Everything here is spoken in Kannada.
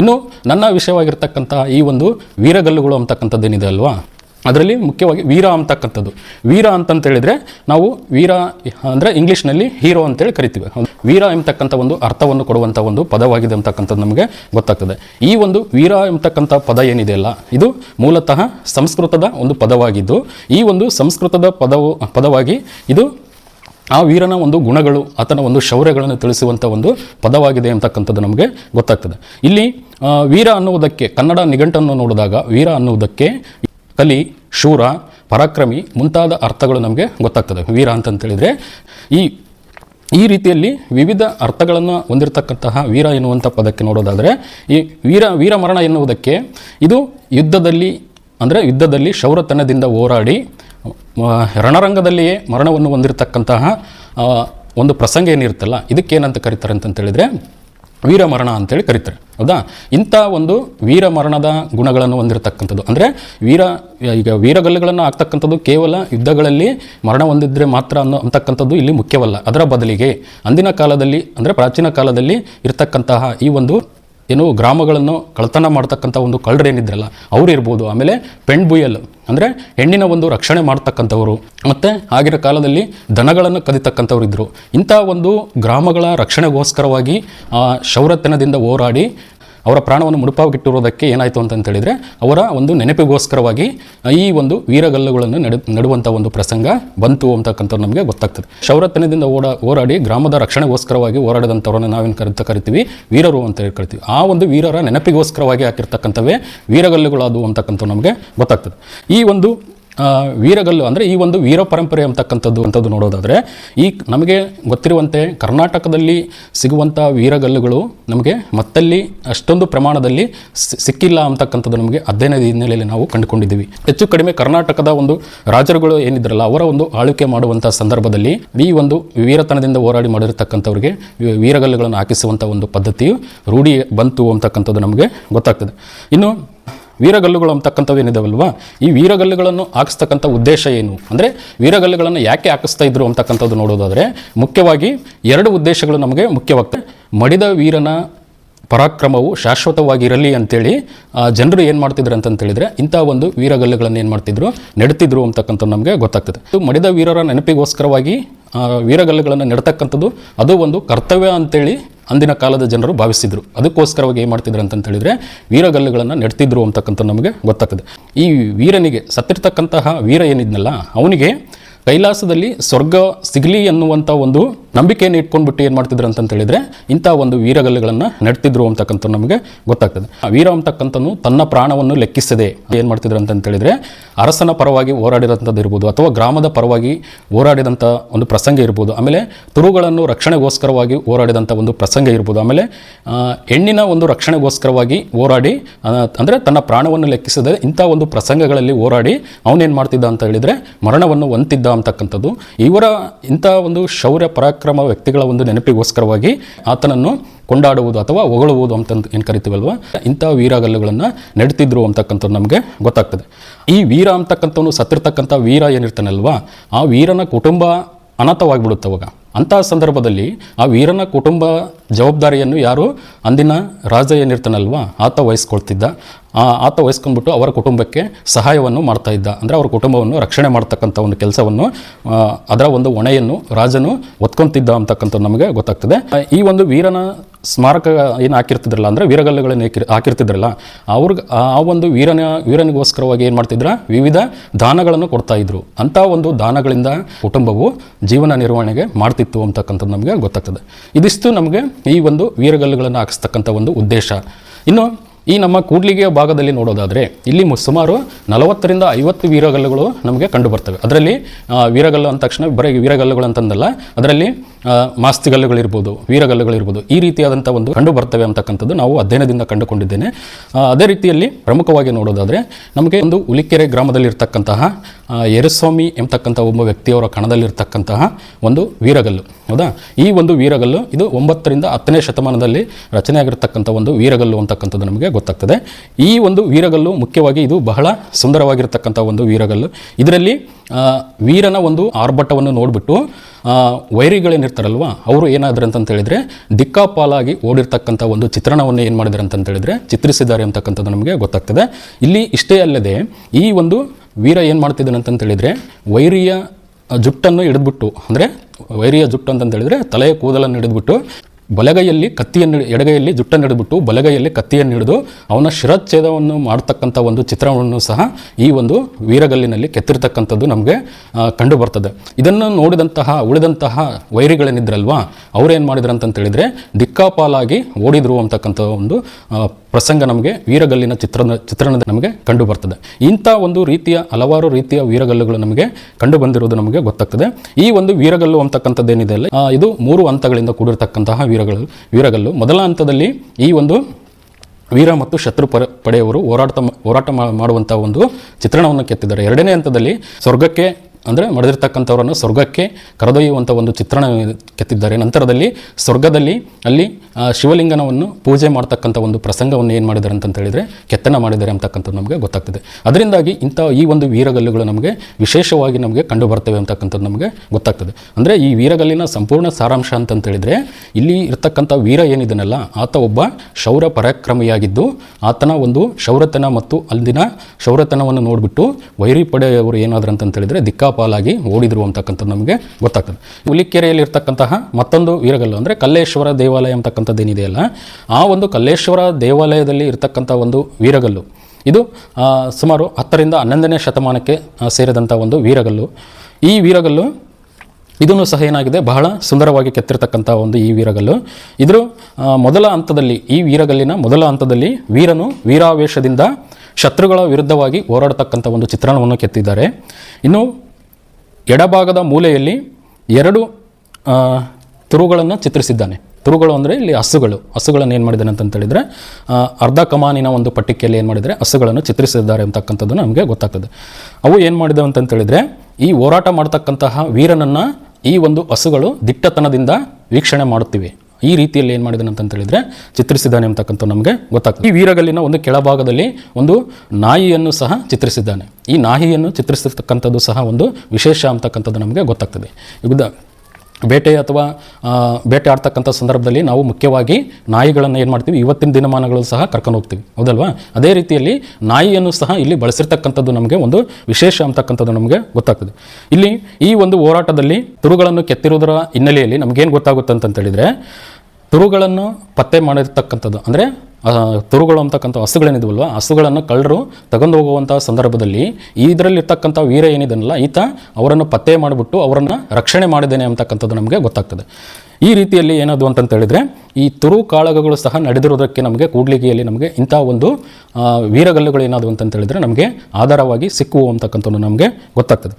ಇನ್ನು ನನ್ನ ವಿಷಯವಾಗಿರ್ತಕ್ಕಂಥ ಈ ಒಂದು ವೀರಗಲ್ಲುಗಳು ಅಂತಕ್ಕಂಥದ್ದು ಏನಿದೆ ಅಲ್ವಾ? ಅದರಲ್ಲಿ ಮುಖ್ಯವಾಗಿ ವೀರ ಅಂತಕ್ಕಂಥದ್ದು. ವೀರ ಅಂತಂತ ಹೇಳಿದ್ರೆ ನಾವು ವೀರ, ಅಂದರೆ ಇಂಗ್ಲೀಷ್ನಲ್ಲಿ ಹೀರೋ ಅಂತೇಳಿ ಕರಿತೀವಿ. ವೀರ ಎಂಬತಕ್ಕಂಥ ಒಂದು ಅರ್ಥವನ್ನು ಕೊಡುವಂಥ ಒಂದು ಪದವಾಗಿದೆ ಅಂತಕ್ಕಂಥದ್ದು ನಮಗೆ ಗೊತ್ತಾಗ್ತದೆ. ಈ ಒಂದು ವೀರ ಎಂಬತಕ್ಕಂಥ ಪದ ಏನಿದೆ ಅಲ್ಲ, ಇದು ಮೂಲತಃ ಸಂಸ್ಕೃತದ ಒಂದು ಪದವಾಗಿದ್ದು, ಈ ಒಂದು ಸಂಸ್ಕೃತದ ಪದವು, ಪದವಾಗಿ ಇದು ಆ ವೀರನ ಒಂದು ಗುಣಗಳು, ಆತನ ಒಂದು ಶೌರ್ಯಗಳನ್ನು ತಿಳಿಸುವಂಥ ಒಂದು ಪದವಾಗಿದೆ ಅಂತಕ್ಕಂಥದ್ದು ನಮಗೆ ಗೊತ್ತಾಗ್ತದೆ. ಇಲ್ಲಿ ವೀರ ಅನ್ನುವುದಕ್ಕೆ, ಕನ್ನಡ ನಿಘಂಟನ್ನು ನೋಡಿದಾಗ ವೀರ ಅನ್ನುವುದಕ್ಕೆ ಕಲಿ, ಶೂರ, ಪರಾಕ್ರಮಿ ಮುಂತಾದ ಅರ್ಥಗಳು ನಮಗೆ ಗೊತ್ತಾಗ್ತದೆ. ವೀರ ಅಂತಂತೇಳಿದರೆ ಈ ಈ ರೀತಿಯಲ್ಲಿ ವಿವಿಧ ಅರ್ಥಗಳನ್ನು ಹೊಂದಿರತಕ್ಕಂತಹ ವೀರ ಎನ್ನುವಂಥ ಪದಕ್ಕೆ ನೋಡೋದಾದರೆ ಈ ವೀರ, ವೀರಮರಣ ಎನ್ನುವುದಕ್ಕೆ ಇದು ಯುದ್ಧದಲ್ಲಿ ಅಂದರೆ ಯುದ್ಧದಲ್ಲಿ ಶೌರತನದಿಂದ ಹೋರಾಡಿ ರಣರಂಗದಲ್ಲಿಯೇ ಮರಣವನ್ನು ಹೊಂದಿರತಕ್ಕಂತಹ ಒಂದು ಪ್ರಸಂಗ ಏನಿರುತ್ತಲ್ಲ, ಇದಕ್ಕೇನಂತ ಕರೀತಾರೆ ಅಂತಂತೇಳಿದರೆ ವೀರಮರಣ ಅಂತೇಳಿ ಕರೀತಾರೆ. ಹೌದಾ? ಇಂಥ ಒಂದು ವೀರಮರಣದ ಗುಣಗಳನ್ನು ಹೊಂದಿರತಕ್ಕಂಥದ್ದು. ಅಂದರೆ ವೀರ, ಈಗ ವೀರಗಲ್ಲುಗಳನ್ನು ಆಗ್ತಕ್ಕಂಥದ್ದು ಕೇವಲ ಯುದ್ಧಗಳಲ್ಲಿ ಮರಣ ಹೊಂದಿದ್ರೆ ಮಾತ್ರ ಅನ್ನೋ, ಅಂತಕ್ಕಂಥದ್ದು ಇಲ್ಲಿ ಮುಖ್ಯವಲ್ಲ. ಅದರ ಬದಲಿಗೆ ಅಂದಿನ ಕಾಲದಲ್ಲಿ, ಅಂದರೆ ಪ್ರಾಚೀನ ಕಾಲದಲ್ಲಿ ಇರತಕ್ಕಂತಹ ಈ ಒಂದು ಏನು ಗ್ರಾಮಗಳನ್ನು ಕಳ್ತನ ಮಾಡ್ತಕ್ಕಂಥ ಒಂದು ಕಳ್ಳರು ಏನಿದ್ರಲ್ಲ, ಅವ್ರು ಇರ್ಬೋದು. ಆಮೇಲೆ ಪೆಣ್ಬುಯಲ್ ಅಂದರೆ ಹೆಣ್ಣಿನ ಒಂದು ರಕ್ಷಣೆ ಮಾಡ್ತಕ್ಕಂಥವರು. ಮತ್ತು ಆಗಿನ ಕಾಲದಲ್ಲಿ ದನಗಳನ್ನು ಕದಿತಕ್ಕಂಥವ್ರು ಇದ್ದರು ಇಂಥ ಒಂದು ಗ್ರಾಮಗಳ ರಕ್ಷಣೆಗೋಸ್ಕರವಾಗಿ ಶೌರತನದಿಂದ ಹೋರಾಡಿ ಅವರ ಪ್ರಾಣವನ್ನು ಮುಡುಪಾಗಿಟ್ಟಿರೋದಕ್ಕೆ ಏನಾಯಿತು ಅಂತಂತೇಳಿದರೆ ಅವರ ಒಂದು ನೆನಪಿಗೋಸ್ಕರವಾಗಿ ಈ ಒಂದು ವೀರಗಲ್ಲುಗಳನ್ನು ನಡೆ ನಡುವಂಥ ಒಂದು ಪ್ರಸಂಗ ಬಂತು ಅಂತಕ್ಕಂಥದ್ದು ನಮಗೆ ಗೊತ್ತಾಗ್ತದೆ. ಶೌರತನದಿಂದ ಓಡ, ಹೋರಾಡಿ ಗ್ರಾಮದ ರಕ್ಷಣೆಗೋಸ್ಕರವಾಗಿ ಹೋರಾಡಿದಂಥವ್ರನ್ನ ನಾವೇನು ಕರಿತ, ಕರಿತೀವಿ? ವೀರರು ಅಂತ ಹೇಳಿ ಕರಿತೀವಿ. ಆ ಒಂದು ವೀರರ ನೆನಪಿಗೋಸ್ಕರವಾಗಿ ಹಾಕಿರ್ತಕ್ಕಂಥವೇ ವೀರಗಲ್ಲುಗಳು ಅದು ಅಂತಕ್ಕಂಥದ್ದು ನಮಗೆ ಗೊತ್ತಾಗ್ತದೆ. ಈ ಒಂದು ವೀರಗಲ್ಲು ಅಂದರೆ ಈ ಒಂದು ವೀರ ಪರಂಪರೆ ಅಂತಕ್ಕಂಥದ್ದು ಅಂಥದ್ದು ನೋಡೋದಾದರೆ, ಈ ನಮಗೆ ಗೊತ್ತಿರುವಂತೆ ಕರ್ನಾಟಕದಲ್ಲಿ ಸಿಗುವಂಥ ವೀರಗಲ್ಲುಗಳು ನಮಗೆ ಮತ್ತಲ್ಲಿ ಅಷ್ಟೊಂದು ಪ್ರಮಾಣದಲ್ಲಿ ಸಿಕ್ಕಿಲ್ಲ ಅಂತಕ್ಕಂಥದ್ದು ನಮಗೆ ಅಧ್ಯಯನದ ಹಿನ್ನೆಲೆಯಲ್ಲಿ ನಾವು ಕಂಡುಕೊಂಡಿದ್ದೀವಿ. ಹೆಚ್ಚು ಕಡಿಮೆ ಕರ್ನಾಟಕದ ಒಂದು ರಾಜರುಗಳು ಏನಿದ್ರಲ್ಲ, ಅವರ ಒಂದು ಆಳ್ವಿಕೆ ಮಾಡುವಂಥ ಸಂದರ್ಭದಲ್ಲಿ ಈ ಒಂದು ವೀರತನದಿಂದ ಹೋರಾಡಿ ಮಾಡಿರ್ತಕ್ಕಂಥವ್ರಿಗೆ ವೀರಗಲ್ಲುಗಳನ್ನು ಹಾಕಿಸುವಂಥ ಒಂದು ಪದ್ಧತಿಯು ರೂಢಿ ಬಂತು ಅಂತಕ್ಕಂಥದ್ದು ನಮಗೆ ಗೊತ್ತಾಗ್ತದೆ. ಇನ್ನು ವೀರಗಲ್ಲುಗಳು ಅಂತಕ್ಕಂಥವು ಏನಿದಾವಲ್ವಾ ಈ ವೀರಗಲ್ಲುಗಳನ್ನು ಹಾಕಿಸ್ತಕ್ಕಂಥ ಉದ್ದೇಶ ಏನು? ಅಂದರೆ ವೀರಗಲ್ಲುಗಳನ್ನು ಯಾಕೆ ಹಾಕಿಸ್ತಾ ಇದ್ರು ಅಂತಕ್ಕಂಥದ್ದು ನೋಡೋದಾದರೆ, ಮುಖ್ಯವಾಗಿ ಎರಡು ಉದ್ದೇಶಗಳು ನಮಗೆ ಮುಖ್ಯವಾಗ್ತದೆ ಮಡಿದ ವೀರನ ಪರಾಕ್ರಮವು ಶಾಶ್ವತವಾಗಿರಲಿ ಅಂತೇಳಿ ಜನರು ಏನು ಮಾಡ್ತಿದ್ರು ಅಂತಂತೇಳಿದರೆ ಇಂಥ ಒಂದು ವೀರಗಲ್ಲುಗಳನ್ನು ಏನು ಮಾಡ್ತಿದ್ರು, ನೆಡ್ತಿದ್ರು ಅಂತಕ್ಕಂಥದ್ದು ನಮಗೆ ಗೊತ್ತಾಗ್ತದೆ. ಮಡಿದ ವೀರರ ನೆನಪಿಗೋಸ್ಕರವಾಗಿ ವೀರಗಲ್ಲುಗಳನ್ನು ನೆಡ್ತಕ್ಕಂಥದ್ದು ಅದು ಒಂದು ಕರ್ತವ್ಯ ಅಂತೇಳಿ ಅಂದಿನ ಕಾಲದ ಜನರು ಭಾವಿಸಿದ್ರು. ಅದಕ್ಕೋಸ್ಕರವಾಗಿ ಏನು ಮಾಡ್ತಿದ್ರು ಅಂತಂತೇಳಿದರೆ ವೀರಗಲ್ಲುಗಳನ್ನು ನೆಡ್ತಿದ್ರು ಅಂತಕ್ಕಂಥ ನಮಗೆ ಗೊತ್ತಾಗ್ತದೆ. ಈ ವೀರನಿಗೆ ಸತ್ತಿರ್ತಕ್ಕಂತಹ ವೀರ ಏನಿದ್ನಲ್ಲ, ಅವನಿಗೆ ಕೈಲಾಸದಲ್ಲಿ ಸ್ವರ್ಗ ಸಿಗಲಿ ಅನ್ನುವಂಥ ಒಂದು ನಂಬಿಕೆಯನ್ನು ಇಟ್ಕೊಂಡ್ಬಿಟ್ಟು ಏನು ಮಾಡ್ತಿದ್ರು ಅಂತಂತೇಳಿದರೆ ಇಂಥ ಒಂದು ವೀರಗಲ್ಲುಗಳನ್ನು ನೆಡ್ತಿದ್ರು ಅಂತಕ್ಕಂಥ ನಮಗೆ ಗೊತ್ತಾಗ್ತದೆ. ವೀರ ಅಂತಕ್ಕಂಥನು ತನ್ನ ಪ್ರಾಣವನ್ನು ಲೆಕ್ಕಿಸದೆ ಏನು ಮಾಡ್ತಿದ್ರು ಅಂತಂತೇಳಿದರೆ ಅರಸನ ಪರವಾಗಿ ಹೋರಾಡಿದಂಥದ್ದು ಇರ್ಬೋದು ಅಥವಾ ಗ್ರಾಮದ ಪರವಾಗಿ ಹೋರಾಡಿದಂಥ ಒಂದು ಪ್ರಸಂಗ ಇರ್ಬೋದು. ಆಮೇಲೆ ತುರುಗಳನ್ನು ರಕ್ಷಣೆಗೋಸ್ಕರವಾಗಿ ಹೋರಾಡಿದಂಥ ಒಂದು ಪ್ರಸಂಗ ಇರ್ಬೋದು. ಆಮೇಲೆ ಹೆಣ್ಣಿನ ಒಂದು ರಕ್ಷಣೆಗೋಸ್ಕರವಾಗಿ ಹೋರಾಡಿ ಅಂದರೆ ತನ್ನ ಪ್ರಾಣವನ್ನು ಲೆಕ್ಕಿಸದೆ ಇಂಥ ಒಂದು ಪ್ರಸಂಗಗಳಲ್ಲಿ ಹೋರಾಡಿ ಅವನೇನು ಮಾಡ್ತಿದ್ದ ಅಂತ ಹೇಳಿದರೆ ಮರಣವನ್ನು ಹೊಂತಿದ್ದ ಅಂತಕ್ಕಂಥದ್ದು. ಇವರ ಇಂಥ ಒಂದು ಶೌರ್ಯ ಪರಾಕ್ರಮ ವ್ಯಕ್ತಿಗಳ ಒಂದು ನೆನಪಿಗೋಸ್ಕರವಾಗಿ ಆತನನ್ನು ಕೊಂಡಾಡುವುದು ಅಥವಾ ಹೊಗಳುವುದು ಅಂತ ಏನು ಕರಿತೀವಲ್ವ? ಇಂಥ ವೀರಗಲ್ಲುಗಳನ್ನು ನೆಡ್ತಿದ್ರು ಅಂತಕ್ಕಂಥದ್ದು ನಮಗೆ ಗೊತ್ತಾಗ್ತದೆ. ಈ ವೀರ ಅಂತಕ್ಕಂಥವನು ಸತ್ತಿರ್ತಕ್ಕಂಥ ವೀರ ಏನಿರ್ತಾನಲ್ವಾ, ಆ ವೀರನ ಕುಟುಂಬ ಅನಾಥವಾಗಿಬಿಡುತ್ತೆ ಅವಾಗ. ಅಂತಹ ಸಂದರ್ಭದಲ್ಲಿ ಆ ವೀರನ ಕುಟುಂಬ ಜವಾಬ್ದಾರಿಯನ್ನು ಯಾರು, ಅಂದಿನ ರಾಜ ಏನಿರ್ತಾನಲ್ವ, ಆತ ವಹಿಸ್ಕೊಳ್ತಿದ್ದ. ಆತ ವಹಿಸ್ಕೊಂಡ್ಬಿಟ್ಟು ಅವರ ಕುಟುಂಬಕ್ಕೆ ಸಹಾಯವನ್ನು ಮಾಡ್ತಾ ಇದ್ದ. ಅಂದರೆ ಅವರ ಕುಟುಂಬವನ್ನು ರಕ್ಷಣೆ ಮಾಡ್ತಕ್ಕಂಥ ಒಂದು ಕೆಲಸವನ್ನು ಅದರ ಒಂದು ಹೊಣೆಯನ್ನು ರಾಜನು ಒತ್ಕೊಂತಿದ್ದ ಅಂತಕ್ಕಂಥದ್ದು ನಮಗೆ ಗೊತ್ತಾಗ್ತದೆ. ಈ ಒಂದು ವೀರನ ಸ್ಮಾರಕ ಏನು ಹಾಕಿರ್ತಿದ್ರಲ್ಲ, ಅಂದರೆ ವೀರಗಲ್ಲುಗಳನ್ನು ಹಾಕಿರ್ತಿದ್ರಲ್ಲ, ಅವ್ರಿಗೆ ಆ ಒಂದು ವೀರನ, ವೀರನಿಗೋಸ್ಕರವಾಗಿ ಏನು ಮಾಡ್ತಿದ್ರ, ವಿವಿಧ ದಾನಗಳನ್ನು ಕೊಡ್ತಾ ಇದ್ರು. ಅಂಥ ಒಂದು ದಾನಗಳಿಂದ ಕುಟುಂಬವು ಜೀವನ ನಿರ್ವಹಣೆಗೆ ಮಾಡ್ತಿತ್ತು ಅಂತಕ್ಕಂಥದ್ದು ನಮಗೆ ಗೊತ್ತಾಗ್ತದೆ. ಇದಿಷ್ಟು ನಮಗೆ ಈ ಒಂದು ವೀರಗಲ್ಲುಗಳನ್ನು ಹಾಕಿಸ್ತಕ್ಕಂಥ ಒಂದು ಉದ್ದೇಶ. ಇನ್ನು ಈ ನಮ್ಮ ಕೂಡ್ಲಿಗೆಯ ಭಾಗದಲ್ಲಿ ನೋಡೋದಾದರೆ ಇಲ್ಲಿ ಸುಮಾರು ನಲವತ್ತರಿಂದ ಐವತ್ತು ವೀರಗಲ್ಲುಗಳು ನಮಗೆ ಕಂಡು ಬರ್ತವೆ ಅದರಲ್ಲಿ ವೀರಗಲ್ಲು ಅಂದ ತಕ್ಷಣ, ಬರೀ ವೀರಗಲ್ಲುಗಳು ಅಂತಂದಲ್ಲ, ಅದರಲ್ಲಿ ಮಾಸ್ತಿಗಲ್ಲುಗಳಿರ್ಬೋದು, ವೀರಗಲ್ಲುಗಳಿರ್ಬೋದು, ಈ ರೀತಿಯಾದಂಥ ಒಂದು ಕಂಡು ಬರ್ತವೆ ಅಂತಕ್ಕಂಥದ್ದು ನಾವು ಅಧ್ಯಯನದಿಂದ ಕಂಡುಕೊಂಡಿದ್ದೇನೆ. ಅದೇ ರೀತಿಯಲ್ಲಿ ಪ್ರಮುಖವಾಗಿ ನೋಡೋದಾದರೆ ನಮಗೆ ಒಂದು ಉಲಿಕೆರೆ ಗ್ರಾಮದಲ್ಲಿರ್ತಕ್ಕಂತಹ ಯರಸ್ವಾಮಿ ಎಂಬತಕ್ಕಂಥ ಒಬ್ಬ ವ್ಯಕ್ತಿಯವರ ಕಣದಲ್ಲಿರ್ತಕ್ಕಂತಹ ಒಂದು ವೀರಗಲ್ಲು. ಹೌದಾ? ಈ ಒಂದು ವೀರಗಲ್ಲು, ಇದು ಒಂಬತ್ತರಿಂದ ಹತ್ತನೇ ಶತಮಾನದಲ್ಲಿ ರಚನೆಯಾಗಿರ್ತಕ್ಕಂಥ ಒಂದು ವೀರಗಲ್ಲು ಅಂತಕ್ಕಂಥದ್ದು ನಮಗೆ ಗೊತ್ತಾಗ್ತದೆ. ಈ ಒಂದು ವೀರಗಲ್ಲು ಮುಖ್ಯವಾಗಿ ಇದು ಬಹಳ ಸುಂದರವಾಗಿರ್ತಕ್ಕಂಥ ಒಂದು ವೀರಗಲ್ಲು. ಇದರಲ್ಲಿ ವೀರನ ಒಂದು ಆರ್ಭಟವನ್ನು ನೋಡಿಬಿಟ್ಟು ವೈರಿಗಳೇನಿರ್ತಾರಲ್ವ ಅವರು ಏನಾದ್ರು ಅಂತ ಹೇಳಿದ್ರೆ, ದಿಕ್ಕಾಪಾಲಾಗಿ ಓಡಿರ್ತಕ್ಕಂಥ ಒಂದು ಚಿತ್ರಣವನ್ನು ಏನು ಮಾಡಿದ್ದಾರೆ ಅಂತಂತೇಳಿದರೆ ಚಿತ್ರಿಸಿದ್ದಾರೆ ಅಂತಕ್ಕಂಥದ್ದು ನಮಗೆ ಗೊತ್ತಾಗ್ತದೆ. ಇಲ್ಲಿ ಇಷ್ಟೇ ಅಲ್ಲದೆ, ಈ ಒಂದು ವೀರ ಏನು ಮಾಡ್ತಿದ್ದಾನೆ ಅಂತ ಹೇಳಿದ್ರೆ ವೈರಿಯ ಜುಟ್ಟನ್ನು ಹಿಡಿದ್ಬಿಟ್ಟು, ಅಂದರೆ ವೈರಿಯ ಜುಟ್ಟು ಅಂತ ಹೇಳಿದ್ರೆ ತಲೆಯ ಕೂದಲನ್ನು ಹಿಡಿದ್ಬಿಟ್ಟು ಬಲಗೈಯಲ್ಲಿ ಕತ್ತಿಯನ್ನು ಎಡಗೈಯಲ್ಲಿ ಜುಟ್ಟನ್ನು ಹಿಡಿದ್ಬಿಟ್ಟು ಬಲಗೈಯಲ್ಲಿ ಕತ್ತಿಯನ್ನು ಹಿಡಿದು ಅವನ ಶಿರಚ್ಛೇದವನ್ನು ಮಾಡ್ತಕ್ಕಂಥ ಒಂದು ಚಿತ್ರವನ್ನು ಸಹ ಈ ಒಂದು ವೀರಗಲ್ಲಿನಲ್ಲಿ ಕೆತ್ತಿರ್ತಕ್ಕಂಥದ್ದು ನಮಗೆ ಕಂಡು ಬರ್ತದೆ ಇದನ್ನು ನೋಡಿದಂತಹ, ಉಳಿದಂತಹ ವೈರಿಗಳೇನಿದ್ರಲ್ವಾ, ಅವರೇನು ಮಾಡಿದ್ರು ಅಂತ ಹೇಳಿದ್ರೆ ದಿಕ್ಕಾಪಾಲಾಗಿ ಓಡಿದ್ರು ಅಂತಕ್ಕಂಥ ಒಂದು ಪ್ರಸಂಗ ನಮಗೆ ವೀರಗಲ್ಲಿನ ಚಿತ್ರಣ, ಚಿತ್ರಣದ ನಮಗೆ ಕಂಡು ಬರ್ತದೆ. ಇಂಥ ಒಂದು ರೀತಿಯ, ಹಲವಾರು ರೀತಿಯ ವೀರಗಲ್ಲುಗಳು ನಮಗೆ ಕಂಡು ಬಂದಿರೋದು ನಮಗೆ ಗೊತ್ತಾಗ್ತದೆ. ಈ ಒಂದು ವೀರಗಲ್ಲು ಅಂತಕ್ಕಂಥದ್ದು ಏನಿದೆ ಅಲ್ಲ ಇದು ಮೂರು ಹಂತಗಳಿಂದ ಕೂಡಿರ್ತಕ್ಕಂತಹ ವೀರಗಳು ವೀರಗಲ್ಲು. ಮೊದಲ ಹಂತದಲ್ಲಿ ಈ ಒಂದು ವೀರ ಮತ್ತು ಶತ್ರು ಪರ, ಪಡೆಯವರು ಹೋರಾಟ ಹೋರಾಟ ಮಾಡುವಂಥ ಒಂದು ಚಿತ್ರಣವನ್ನು ಕೆತ್ತಿದ್ದಾರೆ. ಎರಡನೇ ಹಂತದಲ್ಲಿ ಸ್ವರ್ಗಕ್ಕೆ ಅಂದರೆ ಮಡದಿರ್ತಕ್ಕಂಥವರನ್ನು ಸ್ವರ್ಗಕ್ಕೆ ಕರೆದೊಯ್ಯುವಂಥ ಒಂದು ಚಿತ್ರಣ ಕೆತ್ತಿದ್ದಾರೆ. ನಂತರದಲ್ಲಿ ಸ್ವರ್ಗದಲ್ಲಿ ಅಲ್ಲಿ ಶಿವಲಿಂಗನವನ್ನು ಪೂಜೆ ಮಾಡ್ತಕ್ಕಂಥ ಒಂದು ಪ್ರಸಂಗವನ್ನು ಏನು ಮಾಡಿದ್ದಾರೆ ಅಂತ ಹೇಳಿದರೆ ಕೆತ್ತನ ಮಾಡಿದ್ದಾರೆ ಅಂತಕ್ಕಂಥದ್ದು ನಮಗೆ ಗೊತ್ತಾಗ್ತದೆ. ಅದರಿಂದಾಗಿ ಇಂಥ ಈ ಒಂದು ವೀರಗಲ್ಲುಗಳು ನಮಗೆ ವಿಶೇಷವಾಗಿ ನಮಗೆ ಕಂಡು ಬರ್ತವೆ ಅಂತಕ್ಕಂಥದ್ದು ನಮಗೆ ಗೊತ್ತಾಗ್ತದೆ. ಅಂದರೆ ಈ ವೀರಗಲ್ಲಿನ ಸಂಪೂರ್ಣ ಸಾರಾಂಶ ಅಂತಂತ ಹೇಳಿದ್ರೆ ಇಲ್ಲಿ ಇರ್ತಕ್ಕಂಥ ವೀರ ಏನಿದನಲ್ಲ, ಆತ ಒಬ್ಬ ಶೌರ ಪರಾಕ್ರಮಿಯಾಗಿದ್ದು ಆತನ ಒಂದು ಶೌರತನ ಮತ್ತು ಅಲ್ಲಿನ ಶೌರತನವನ್ನು ನೋಡಿಬಿಟ್ಟು ವೈರಿ ಪಡೆಯವರು ಏನಾದ್ರಂತ ಹೇಳಿದರೆ ಹೇಳಿದ್ರೆ ದಿಕ್ಕಾಪಾಲಾಗಿ ಓಡಿದ್ರು ಅಂತಕ್ಕಂಥದ್ದು ನಮಗೆ ಗೊತ್ತಾಗ್ತದೆ. ಹುಲಿಕೆರೆಯಲ್ಲಿ ಇರ್ತಕ್ಕಂತಹ ಮತ್ತೊಂದು ವೀರಗಲ್ಲು ಅಂದರೆ ಕಲ್ಲೇಶ್ವರ ದೇವಾಲಯ ಅಂತಕ್ಕಂಥದ್ದು ಏನಿದೆಯಲ್ಲ ಆ ಒಂದು ಕಲ್ಲೇಶ್ವರ ದೇವಾಲಯದಲ್ಲಿ ಇರತಕ್ಕಂಥ ಒಂದು ವೀರಗಲ್ಲು. ಇದು ಸುಮಾರು ಹತ್ತರಿಂದ ಹನ್ನೊಂದನೇ ಶತಮಾನಕ್ಕೆ ಸೇರಿದಂಥ ಒಂದು ವೀರಗಲ್ಲು. ಈ ವೀರಗಲ್ಲು, ಇದನ್ನು ಸಹ ಏನಾಗಿದೆ, ಬಹಳ ಸುಂದರವಾಗಿ ಕೆತ್ತಿರ್ತಕ್ಕಂಥ ಒಂದು ಈ ವೀರಗಲ್ಲು. ಇದರ ಮೊದಲ ಹಂತದಲ್ಲಿ, ಈ ವೀರಗಲ್ಲಿನ ಮೊದಲ ಹಂತದಲ್ಲಿ ವೀರನು ವೀರಾವೇಶದಿಂದ ಶತ್ರುಗಳ ವಿರುದ್ಧವಾಗಿ ಹೋರಾಡತಕ್ಕಂಥ ಒಂದು ಚಿತ್ರಣವನ್ನು ಕೆತ್ತಿದ್ದಾರೆ. ಇನ್ನು ಎಡಭಾಗದ ಮೂಲೆಯಲ್ಲಿ ಎರಡು ತುರುಗಳನ್ನು ಚಿತ್ರಿಸಿದ್ದಾನೆ. ತುರುಗಳು ಅಂದರೆ ಇಲ್ಲಿ ಹಸುಗಳು. ಹಸುಗಳನ್ನು ಏನು ಮಾಡಿದ್ದಾನೆ ಅಂತ ಹೇಳಿದರೆ ಅರ್ಧ ಕಮಾನಿನ ಒಂದು ಪಟ್ಟಿಕೆಯಲ್ಲಿ ಏನು ಮಾಡಿದರೆ ಹಸುಗಳನ್ನು ಚಿತ್ರಿಸಿದ್ದಾರೆ ಅಂತಕ್ಕಂಥದ್ದು ನಮಗೆ ಗೊತ್ತಾಗ್ತದೆ. ಅವು ಏನು ಮಾಡಿದವು ಅಂತಂತೇಳಿದರೆ ಈ ಹೋರಾಟ ಮಾಡ್ತಕ್ಕಂತಹ ವೀರನನ್ನು ಈ ಒಂದು ಹಸುಗಳು ದಿಟ್ಟತನದಿಂದ ವೀಕ್ಷಣೆ ಮಾಡುತ್ತಿವೆ. ಈ ರೀತಿಯಲ್ಲಿ ಏನು ಮಾಡಿದಾನೆ ಅಂತ ಹೇಳಿದ್ರೆ ಚಿತ್ರಿಸಿದ್ದಾನೆ ಅಂತಕ್ಕಂಥ ನಮಗೆ ಗೊತ್ತಾಗ್ತದೆ. ಈ ವೀರಗಲ್ಲಿನ ಒಂದು ಕೆಳಭಾಗದಲ್ಲಿ ಒಂದು ನಾಯಿಯನ್ನು ಸಹ ಚಿತ್ರಿಸಿದ್ದಾನೆ. ಈ ನಾಯಿಯನ್ನು ಚಿತ್ರಿಸಿರ್ತಕ್ಕಂಥದ್ದು ಸಹ ಒಂದು ವಿಶೇಷ ಅಂತಕ್ಕಂಥದ್ದು ನಮಗೆ ಗೊತ್ತಾಗ್ತದೆ. ಈಗ ಬೇಟೆ ಅಥವಾ ಬೇಟೆ ಆಡ್ತಕ್ಕಂಥ ಸಂದರ್ಭದಲ್ಲಿ ನಾವು ಮುಖ್ಯವಾಗಿ ನಾಯಿಗಳನ್ನು ಏನು ಮಾಡ್ತೀವಿ, ಇವತ್ತಿನ ದಿನಮಾನಗಳು ಸಹ ಕರ್ಕೊಂಡು ಹೋಗ್ತೀವಿ. ಹೌದಲ್ವಾ? ಅದೇ ರೀತಿಯಲ್ಲಿ ನಾಯಿಯನ್ನು ಸಹ ಇಲ್ಲಿ ಬಳಸಿರ್ತಕ್ಕಂಥದ್ದು ನಮಗೆ ಒಂದು ವಿಶೇಷ ಅಂತಕ್ಕಂಥದ್ದು ನಮಗೆ ಗೊತ್ತಾಗ್ತದೆ. ಇಲ್ಲಿ ಈ ಒಂದು ಹೋರಾಟದಲ್ಲಿ ತುರುಗಳನ್ನು ಕೆತ್ತಿರುವುದರ ಹಿನ್ನೆಲೆಯಲ್ಲಿ ನಮಗೇನು ಗೊತ್ತಾಗುತ್ತೆ ಅಂತ ಹೇಳಿದರೆ ತುರುಗಳನ್ನು ಪತ್ತೆ ಮಾಡಿರ್ತಕ್ಕಂಥದ್ದು, ಅಂದರೆ ತುರುಗಳು ಅಂತಕ್ಕಂಥ ಹಸುಗಳೇನಿದ್ವಲ್ವ? ಹಸುಗಳನ್ನು ಕಳ್ಳರು ತಗೊಂಡು ಹೋಗುವಂಥ ಸಂದರ್ಭದಲ್ಲಿ ಇದರಲ್ಲಿರ್ತಕ್ಕಂಥ ವೀರ ಏನಿದನಲ್ಲ, ಈತ ಅವರನ್ನು ಪತ್ತೆ ಮಾಡಿಬಿಟ್ಟು ಅವರನ್ನು ರಕ್ಷಣೆ ಮಾಡಿದ್ದೇನೆ ಅಂತಕ್ಕಂಥದ್ದು ನಮಗೆ ಗೊತ್ತಾಗ್ತದೆ. ಈ ರೀತಿಯಲ್ಲಿ ಏನದು ಅಂತಂತ ಹೇಳಿದರೆ, ಈ ತುರು ಕಾಳಗಗಳು ಸಹ ನಡೆದಿರೋದಕ್ಕೆ ನಮಗೆ ಕೂಡ್ಲಿಗಿಯಲ್ಲಿ ನಮಗೆ ಇಂಥ ಒಂದು ವೀರಗಲ್ಲುಗಳು ಏನಾದವು ಅಂತಂತ ಹೇಳಿದರೆ ನಮಗೆ ಆಧಾರವಾಗಿ ಸಿಕ್ಕುವು ಅಂತಕ್ಕಂಥದ್ದು ನಮಗೆ ಗೊತ್ತಾಗ್ತದೆ.